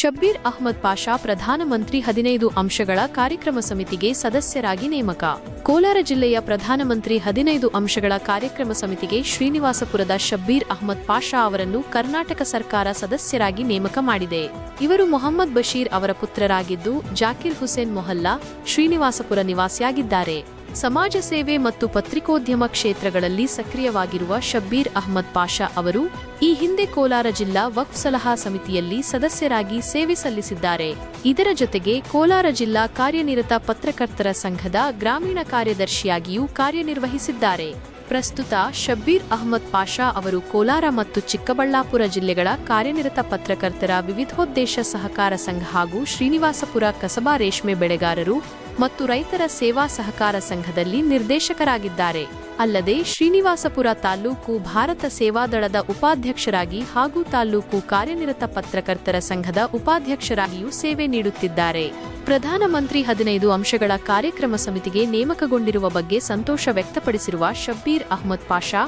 ಶಬ್ಬೀರ್ ಅಹ್ಮದ್ ಪಾಷಾ ಪ್ರಧಾನಮಂತ್ರಿ ಹದಿನೈದು ಅಂಶಗಳ ಕಾರ್ಯಕ್ರಮ ಸಮಿತಿಗೆ ಸದಸ್ಯರಾಗಿ ನೇಮಕ. ಕೋಲಾರ ಜಿಲ್ಲೆಯ ಪ್ರಧಾನಮಂತ್ರಿ ಹದಿನೈದು ಅಂಶಗಳ ಕಾರ್ಯಕ್ರಮ ಸಮಿತಿಗೆ ಶ್ರೀನಿವಾಸಪುರದ ಶಬ್ಬೀರ್ ಅಹ್ಮದ್ ಪಾಷಾ ಅವರನ್ನು ಕರ್ನಾಟಕ ಸರ್ಕಾರ ಸದಸ್ಯರಾಗಿ ನೇಮಕ ಮಾಡಿದೆ. ಇವರು ಮೊಹಮ್ಮದ್ ಬಶೀರ್ ಅವರ ಪುತ್ರರಾಗಿದ್ದು, ಜಾಕಿರ್ ಹುಸೇನ್ ಮೊಹಲ್ಲಾ ಶ್ರೀನಿವಾಸಪುರ ನಿವಾಸಿಯಾಗಿದ್ದಾರೆ. ಸಮಾಜ ಸೇವೆ ಮತ್ತು ಪತ್ರಿಕೋದ್ಯಮ ಕ್ಷೇತ್ರಗಳಲ್ಲಿ ಸಕ್ರಿಯವಾಗಿರುವ ಶಬ್ಬೀರ್ ಅಹ್ಮದ್ ಪಾಷಾ ಅವರು ಈ ಹಿಂದೆ ಕೋಲಾರ ಜಿಲ್ಲಾ ವಕ್ಫ್ ಸಲಹಾ ಸಮಿತಿಯಲ್ಲಿ ಸದಸ್ಯರಾಗಿ ಸೇವೆ ಸಲ್ಲಿಸಿದ್ದಾರೆ. ಇದರ ಜೊತೆಗೆ ಕೋಲಾರ ಜಿಲ್ಲಾ ಕಾರ್ಯನಿರತ ಪತ್ರಕರ್ತರ ಸಂಘದ ಗ್ರಾಮೀಣ ಕಾರ್ಯದರ್ಶಿಯಾಗಿಯೂ ಕಾರ್ಯನಿರ್ವಹಿಸಿದ್ದಾರೆ. ಪ್ರಸ್ತುತ ಶಬ್ಬೀರ್ ಅಹ್ಮದ್ ಪಾಷಾ ಅವರು ಕೋಲಾರ ಮತ್ತು ಚಿಕ್ಕಬಳ್ಳಾಪುರ ಜಿಲ್ಲೆಗಳ ಕಾರ್ಯನಿರತ ಪತ್ರಕರ್ತರ ವಿವಿಧೋದ್ದೇಶ ಸಹಕಾರ ಸಂಘ ಹಾಗೂ ಶ್ರೀನಿವಾಸಪುರ ಕಸಬಾ ರೇಷ್ಮೆ ಬೆಳೆಗಾರರು ಮತ್ತು ರೈತರ ಸೇವಾ ಸಹಕಾರ ಸಂಘದಲ್ಲಿ ನಿರ್ದೇಶಕರಾಗಿದ್ದಾರೆ. ಅಲ್ಲದೆ ಶ್ರೀನಿವಾಸಪುರ ತಾಲೂಕು ಭಾರತ ಸೇವಾದಳದ ಉಪಾಧ್ಯಕ್ಷರಾಗಿ ಹಾಗೂ ತಾಲೂಕು ಕಾರ್ಯನಿರತ ಪತ್ರಕರ್ತರ ಸಂಘದ ಉಪಾಧ್ಯಕ್ಷರಾಗಿಯೂ ಸೇವೆ ನೀಡುತ್ತಿದ್ದಾರೆ. ಪ್ರಧಾನಮಂತ್ರಿ ಹದಿನೈದು ಅಂಶಗಳ ಕಾರ್ಯಕ್ರಮ ಸಮಿತಿಗೆ ನೇಮಕಗೊಂಡಿರುವ ಬಗ್ಗೆ ಸಂತೋಷ ವ್ಯಕ್ತಪಡಿಸಿರುವ ಶಬ್ಬೀರ್ ಅಹ್ಮದ್ ಪಾಷಾ,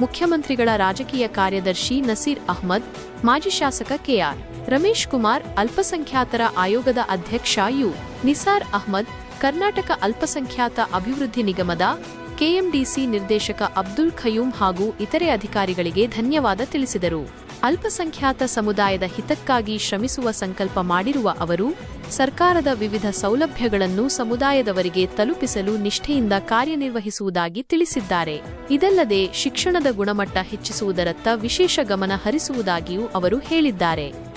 ಮುಖ್ಯಮಂತ್ರಿಗಳ ರಾಜಕೀಯ ಕಾರ್ಯದರ್ಶಿ ನಸೀರ್ ಅಹ್ಮದ್, ಮಾಜಿ ಶಾಸಕ ಕೆಆರ್ ರಮೇಶ್ ಕುಮಾರ್, ಅಲ್ಪಸಂಖ್ಯಾತರ ಆಯೋಗದ ಅಧ್ಯಕ್ಷ ಯು. ನಿಸಾರ್ ಅಹ್ಮದ್, ಕರ್ನಾಟಕ ಅಲ್ಪಸಂಖ್ಯಾತ ಅಭಿವೃದ್ಧಿ ನಿಗಮದ ಕೆಎಂಡಿಸಿ ನಿರ್ದೇಶಕ ಅಬ್ದುಲ್ ಖಯೂಂ ಹಾಗೂ ಇತರೆ ಅಧಿಕಾರಿಗಳಿಗೆ ಧನ್ಯವಾದ ತಿಳಿಸಿದರು. ಅಲ್ಪಸಂಖ್ಯಾತ ಸಮುದಾಯದ ಹಿತಕ್ಕಾಗಿ ಶ್ರಮಿಸುವ ಸಂಕಲ್ಪ ಮಾಡಿರುವ ಅವರು, ಸರ್ಕಾರದ ವಿವಿಧ ಸೌಲಭ್ಯಗಳನ್ನು ಸಮುದಾಯದವರಿಗೆ ತಲುಪಿಸಲು ನಿಷ್ಠೆಯಿಂದ ಕಾರ್ಯನಿರ್ವಹಿಸುವುದಾಗಿ ತಿಳಿಸಿದ್ದಾರೆ. ಇದಲ್ಲದೆ ಶಿಕ್ಷಣದ ಗುಣಮಟ್ಟ ಹೆಚ್ಚಿಸುವುದರತ್ತ ವಿಶೇಷ ಗಮನ ಹರಿಸುವುದಾಗಿಯೂ ಅವರು ಹೇಳಿದ್ದಾರೆ.